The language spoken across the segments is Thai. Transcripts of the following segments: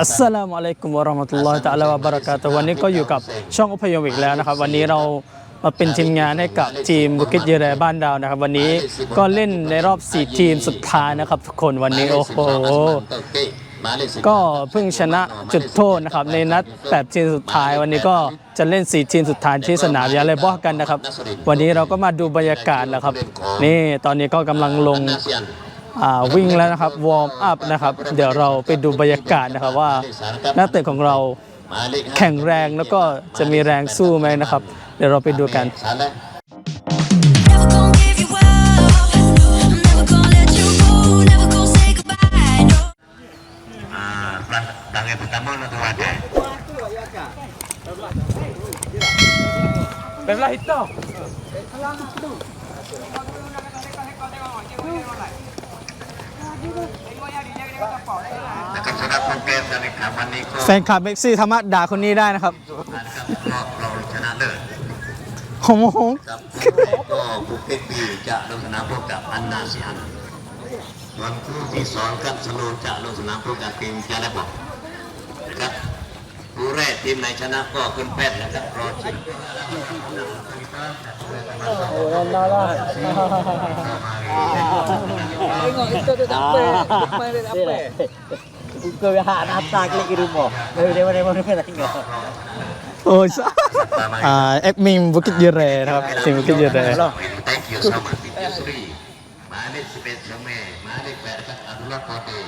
อัสสลามุอะลัยกุมวะเราะห์มะตุลลอฮิตะอาลาวะบะเราะกาตุฮ์วันนี้ก็อยู่กับช่องอพยพอีกแล้วนะครับ วันนี้เรามาเป็นทีมงานให้กับทีมบุกิจเยเรบ้านดาวนะครับ วันนี้ก็เล่นในรอบ 4 ทีมสุดท้ายนะครับ ทุกคนวันนี้โอ้โหก็เพิ่งชนะจุดโทษนะครับ ในนัด8ทีมสุดท้าย วันนี้ก็จะเล่น 4 ทีมสุดท้ายที่สนามยาเลบอกกันนะครับ วันนี้เราก็มาดูบรรยากาศนะครับ นี่ตอนนี้ก็กำลังลงอ่า วิ่งแล้วนะครับวอร์มอัพนะครับ เดี๋ยวเราไปดูบรรยากาศนะครับว่านักเตะของเราแข็งแรงแล้วก็จะมีแรงสู้ไหมนะครับ เดี๋ยวเราไปดูกัน Never gonna give you up. I'm never gonna let you go. Never gonna say goodbye. No. Ah, pelanggan pertama nak tahu ada. Dekat surat program dari kawan ni kau แฟนคลับเม็กซี่ธรรมะด่าคนนี้ได้นะครับ ada kalau channel le. โอ้โห Kap ko bukit pi jak lu senam program anda sian. Tuan ku di son kap selu jak lu senam program tim jale bo. Dekat ผู้แรกทีมไหนชนะก็ขึ้นแป้นนะครับรอชิมเกือ้หาอัตตาเล็กรูมอเดี๋ยวเดี๋ยวเดี๋วเดี๋ยวโอ้ยอ่าเอ็กมิมบุกิจเยเรนะครับทีมบุกิจเยเรหมายเลขสิบเอ็ดสมัยหมายเลขแปครับอับดุลลาห์กอดี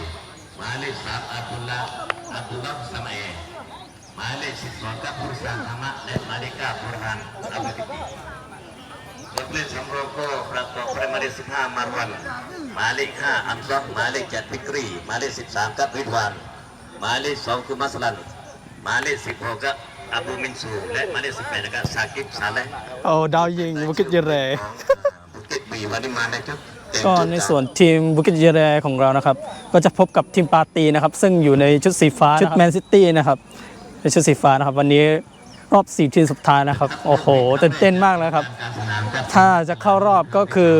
มายเลขสามอับดุลลาอาบดุลลาห์สมัย Samroko Prako Primary Sikha Marwan Malik Ha Amzah Malik Jatikri Malik 13กับ Ridwan Malik 2คือมัสลัน Malik 16กับอบูมินซูและหมายเลข18นะครับซากิบซาเลห์โอ้ดาวยิงบุกิจเยเรบุกิตบีวันนี้มานะครับเต็มก็ชุดในส่วนทีมบุกิจเยเรของเรานะครับ ก็จะพบกับทีมปาร์ตีนะครับ ซึ่งอยู่ในชุดสีฟ้าชุดแมนซิตี้นะครับ ในชุดสีฟ้านะครับ วันนี้รอบ4ทีมสุดท้ายนะครับ โอ้โหตื่นเต้นมากนะครับการสนามครับ ถ้าจะเข้ารอบก็คือ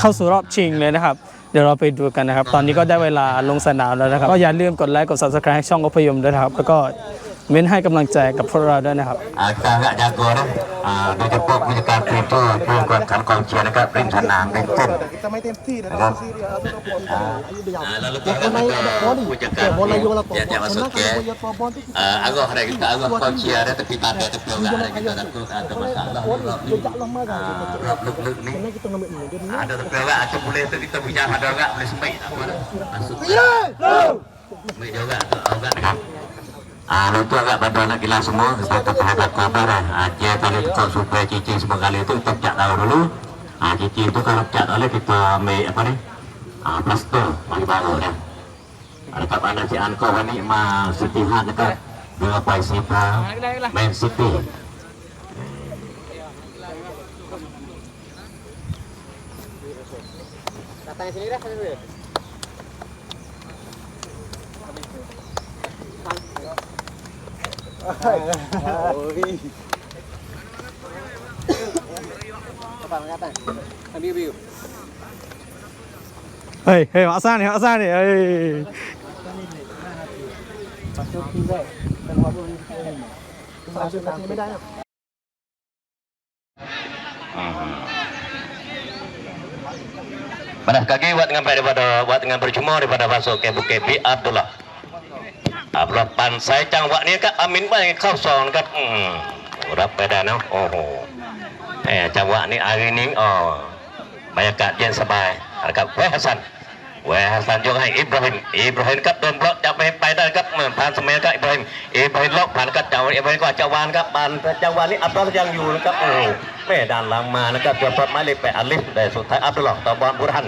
เข้าสู่รอบชิงเลยนะครับ เดี๋ยวเราไปดูกันนะครับ ตอนนี้ก็ได้เวลาลงสนามแล้วนะครับ ก็อย่าลืมกดไลค์กด subscribe ให้ช่องอพยมด้วยนะครับ แล้วก็ เม้นให้กำลังใจกับพวกเราด้วยนะครับอ่าการกะ jago นะอ่าโดยเฉพาะผู้จัดการทีมก็ช่วยกดขันกองเชียร์นะครับริมสนามเป็นต้น kita main tem ti dah Kan? si dia ada pon ayu dia อ่าแล้วก็ dia pun main ada pon ni ผู้จัดการ dia bola yo la อย่าอย่า pon มาส senang แก kalau dia pon pon tu อ่า agak ada kita agak kong ชียร์นะ tapi tak ada tapi enggak ada kita takut ada masalah pon r อบ dia jak lama dah รอบลึกๆนี่ senang kita ngambil ni dia ni ada tapi enggak ada boleh tu kita bicara ada enggak boleh semai apa masuk semai juga atau enggak Ah, itu agak bantu anak gila semua Kita terhadap kabar ah, Dia kali kau supaya cici semua kali itu kita cak tahu dulu. Ah, Cici itu kalau cak oleh kita ambil apa ni? Ah, Plaster bagi baru dah. Ada kat mana si Anko ni mah setihan dekat Dua Pai Sipa Man City Datang sini dah Hei, hei, Pak San ni, Pak San ni. Hei. Pada kaki buat dengan pada buat dengan berjumpa daripada Pasok Kebuke B Abdullah. อับรับปันสายจังหวะนี้ก็อามินไปเข้าซองครับอืรับไปได้นะโอ้โหแหมจังหวะนี้อารินิงอ๋อบรรยากาศเย็นสบายนะครับแวฮัสันแวฮัสันยกให้อิบราฮิมอิบราฮิมก็โเดินบล็อกจะไปไปได้ครับเหมือนผ่านสมัยก็อิบราฮิมอิบราฮิมล็อกผ่านก็เจ้าอิบราฮิมก็จ้าวานครับบานเจ้าวานนี้อับดุลยังอยู่นะครับโอ้แม่ด้านลังมานะครับเดี๋ยวพอม้เล็ไปอัลลิฟได้สุดท้ายอับดุลต่อบอลบุรฮัน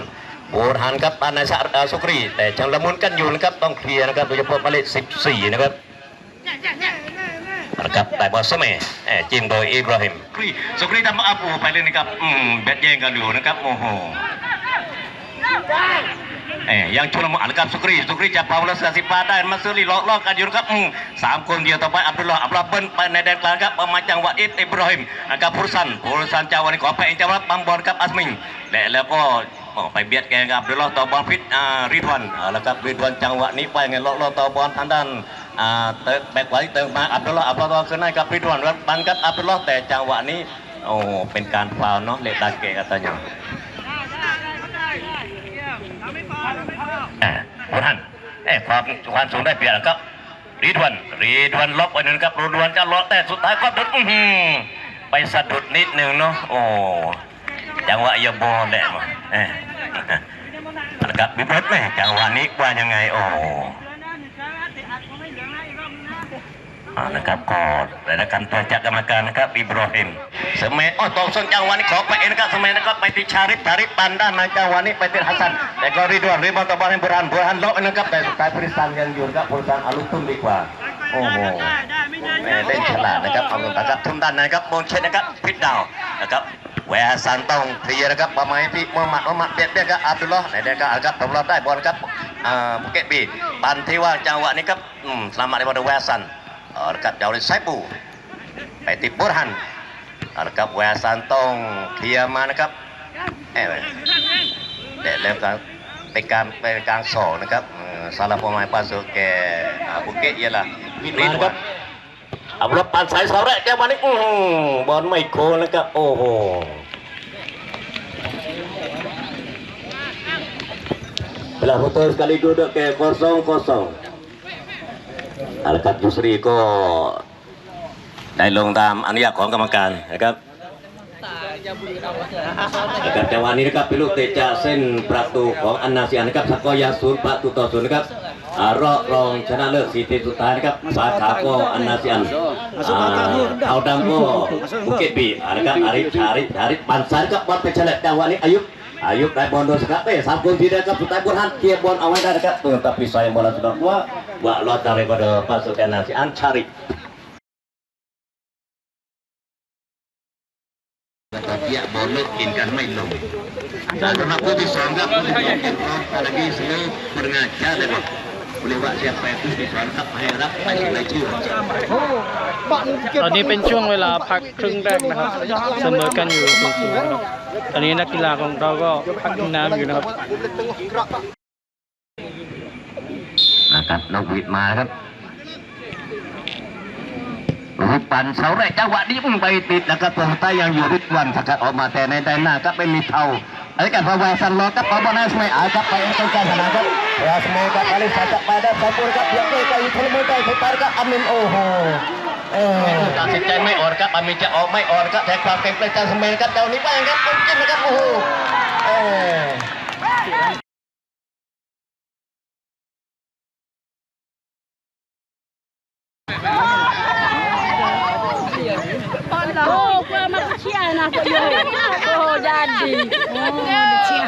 บูรฮันครับปานายสะอาสุกรี แต่จังละมุนกันอยู่นะครับต้องเคลียร์นะครับโดยเฉพาะหมายเลข14 นะครับนะครับแต่บอลสมัยแอจิ้มโดยอิบราฮิมสุกรีทำอัพโอไปเลยนะครับอืมแบทแย่งกันอยู่นะครับโอ้โหเอ้ยยังชุลมุนนะครับสุกรีสุกรีจะเป่าแล้วเสือสิบาได้มาซื้อลีล็อกล็อกกันอยู่นะครับอืมสามคนเดียวต่อไปอับดุลลอฮ์อับดุลลอเบิ้ลไปในแดนกลางครับมาจังหวะอิบราฮิมนะครับพุรสันพุรสันจาวันนี้ขอไปเองจังหวะบังบอลครับอัสมิงและแล้วก็ ไปเบียดแกกับเดลอต่อบอลพิษอ่าริทวันอ่าแล้วครับริทวันจังหวะนี้ไปไงเลาะเลาะต่อบอลทางด้านอ่าเติมแบกไว้เติมมาอับดุลลอฮ์อับดุลลอฮ์ขึ้นให้กับริทวันแล้วบันกับอับดุลลอฮ์แต่จังหวะนี้โอ้เป็นการฟาวล์เนาะเลดาเกะ katanya อ่าคุณท่านเอ้ความความสูงได้เปรียบนะครับรีดวันรีดวันล็อกไว้หนึ่งครับรีดวันจะล็อกแต่สุดท้ายก็ดุดอื้อหือไปสะดุดนิดหนึ่งเนาะโอ้ จังหวะอย่าบอลแหละมาเอ้นะครับบิ๊กเบิร์ดแม่จังหวะนี้ว่ายังไงโอ้อ่านะครับก็ได้รับการตรวจจากกรรมการนะครับอิบราฮิมสมัยอ้อตองส่วนจังหวะนี้ขอไปเองนะครับสมัยนะครับไปที่ชาริฟชาริฟปันด้านในจังหวะนี้ไปที่ฮัสซันแต่ก็รีดวันรีบอลตะบอลให้บุรันบุรันล็อกนะครับแต่สุดท้ายบริษัทยังอยู่นะครับบริษัทอาลุตุ้มดีกว่าโอ้โหแม่เล่นฉลาดนะครับเอาเงินนะครับทุ่มด้านในนะครับบนเช็ดนะครับพิดดาวนะครับ แวร์ฮัสซันต้องเคลียร์นะครับประมาณที่มุฮัมมัดมุฮัมมัดเบียดเบียดครับอับดุลลอฮ์ไหนเด็กก็ครับตบรอบได้บอลครับอ่าบุเกตบีปันที่ว่าจังหวะนี้ครับอืมสลามัดในบอลแวร์ฮัสซันเอาละครับเจ้าเลยไซปูไปติดบุรหันเอาละครับแวร์ซันต้องเคลียร์มานะครับเอ้ยเด็ดแล้วกันเป็นการเป็นการสองนะครับเอ่อ salah pemain pasuk ke ah, Bukit ialah Ridwan เอารถปั่นสายสาวแรกแกวันนี้อื้อบอลไม่โคนนะครับโอ้โหเวลา putus sekali duduk ke kosong kosong เอาละครับยูสรีก็ได้ลงตามอนุญาตของกรรมการนะครับนะครับจังหวะนี้นะครับเป็นลูกเตะจากเส้นประตูของอันนาเซียนะครับสกอยาศูนย์ประตูต่อศูนย์นะครับ รอบรองชนะเลิศสี่ทีมสุดท้ายนะครับสาขาก็อันนาเซียนอ่าเอาดำก็บุเกตบีอ่านะครับอาริฟชาริฟชาริฟบันซานกับบอลเป็นเฉลบจังหวะนี้อายุอายุได้บอลโดนสกัดเอ้สามคนทีเดียวครับสุดท้ายบุรหันเคลียร์บอลเอาไว้ได้นะครับ tapi sayang bola sudah keluar buat lot daripada pasukan ASEAN cari นะครับเพียบอลเลิกกินกันไม่ลง dan karena putih songgap putih songgap lagi semua berngaca dan boleh buat siapa yang putih songgap harap masih lagi ตอน นี้เป็นช่วงเวลาพักครึ่งแรกนะครับเสมอกันอยู่ศูนย์ๆนะครับตอนนี้นักกีฬาของเราก็พักกินน้ำอยู่นะครับนะครับนกหวีดมาครับรูปปั่นเสาแรกจังหวะนี้มึงไปติดนะครับตัวใต้ยังอยู่ริดวันสกัดออกมาแต่ในด้านหน้าก็เป็นมีเทาไอ้กันพาวาสันโลกับเอาบอลสมัยอาครับไปเอ็นกันขนาดครับวาสมัยกับอลิซาจับไปได้สมบูรณ์ครับเพียงแค่ทะลุไปสุดท้า ยก็อามินโอ้โหเออตัดสินใจไม่อ่อนครับอามินจะออกไม่อ่อนครับแต่ความเก่งประจันสมัยครับเจ้านี้ไปครับมกินนะครับโอ้โหเออ Oh, nak apa dia? Oh, jadi. Oh, dia cik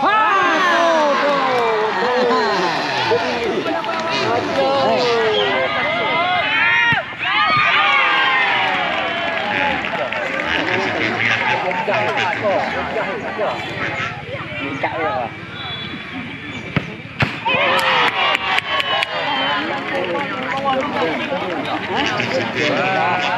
Oh, rồi mình chạy rồi. Hãy subscribe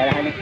ฮะ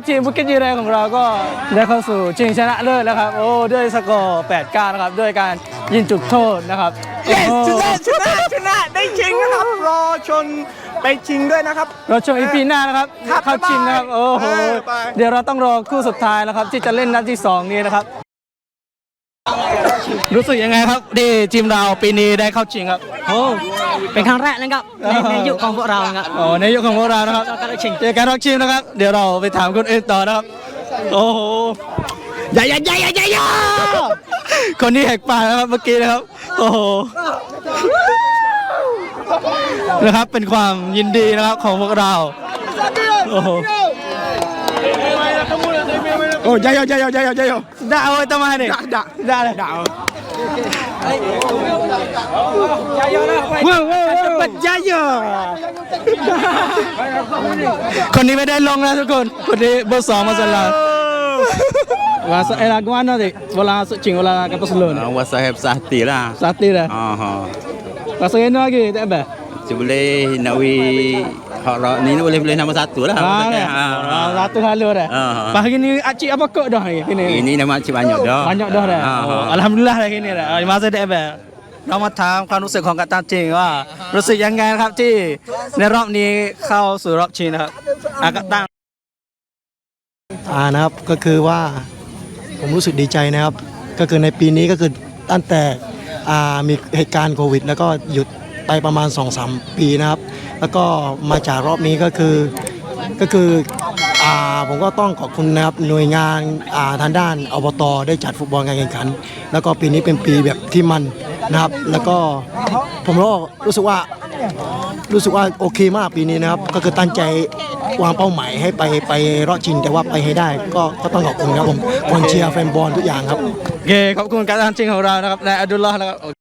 และแล้วทีมบุกิจยีเรของเราก็ได้เข้าสู่ชิงชนะเลิศแล้วครับโอ้ด้วยสกอร์8 9นะครับด้วยการยิงจุดโทษนะครับโอ้โหชนะชนะชนะได้ชิงนะครับรอชนไปชิงด้วยนะครับเราชมอีพีหน้านะครับครับเข้าชิงนะครับบ๊ายบายโอ้โหเออไปเดี๋ยวเราต้องรอคู่สุดท้ายแล้วครับที่จะเล่นนัดที่ 2 นี้นะครับ รู้สึกยังไงครับที่ทีมเราปีนี้ได้เข้าชิงครับโอ้เป็นครั้งแรกนะครับในในยุคของพวกเรานะครับโอ้ในยุคของพวกเรานะครับการเข้าชิงเจอการรอบชิงนะครับ เดี๋ยวเราไปถามคนอื่นต่อนะครับ โอ้โหใหญ่ใหญ่ใหญ่ใหญ่ใหญ่ใหญ่คนนี้แหกปากนะครับเมื่อกี้นะครับ โอ้โหนะครับเป็นความยินดีนะครับของพวกเราโอ้โห โอ้ยายายายายายายาได้เอาไว้ทำไมเนี่ยด่าได้เลยด่าว้าวว้าวปัจจัยเยอะคนนี้ไม่ได้ลงนะทุกคน คนนี้เบอร์สองมาสลา Rasa eh lagu mana dik? Bola masuk cing bola kata selun. Ah, Awak sahib sahti lah. Sati dah. Ha ha. Rasa ini lagi tak apa? Saya boleh nawi hak rak ni ni boleh boleh nama satu lah. Ha, Maksudnya, dah. ha, ha. Ah, satu halu dah. Ha, ha. Pagi ni acik apa kok dah ni? Kini. Ini nama cik banyak dah. Banyak dah dah. Ha, ha. Oh, Alhamdulillah dah kini dah. Ah, Masa tak apa? เรามาถามความรู้สึกของกัปตันจริงว่า รู้สึกยังไงครับที่ในรอบนี้เข้าสู่รอบชิงนะครับอะกัปตันอ่านะครับก็คือว่าผมรู้สึกดีใจนะครับ ก็คือในปีนี้ก็คือตั้งแต่อ่ามีเหตุการณ์โควิด แล้วก็หยุด ไปประมาณ 2-3 ปีนะครับ แล้วก็มาจากรอบนี้ก็คือก็คืออ่าผมก็ต้องขอบคุณนะครับหน่วยงานอ่าทางด้านอบตได้จัดฟุตบอลการแข่งขัน แล้วก็ปีนี้เป็นปีแบบที่มันนะครับ แล้วก็ผมก็รู้สึกว่ารู้สึกว่าโอเคมากปีนี้นะครับ ก็คือตั้งใจวางเป้าหมายให้ไปไปรอบชิงแต่ว่าไปให้ได้ ก็ก็ต้องขอบคุณครับผมคนเชียร์แฟนบอลทุกอย่างครับ โอเคขอบคุณกัปตันจริงของเรานะครับนายอับดุลลอฮ์นะครับ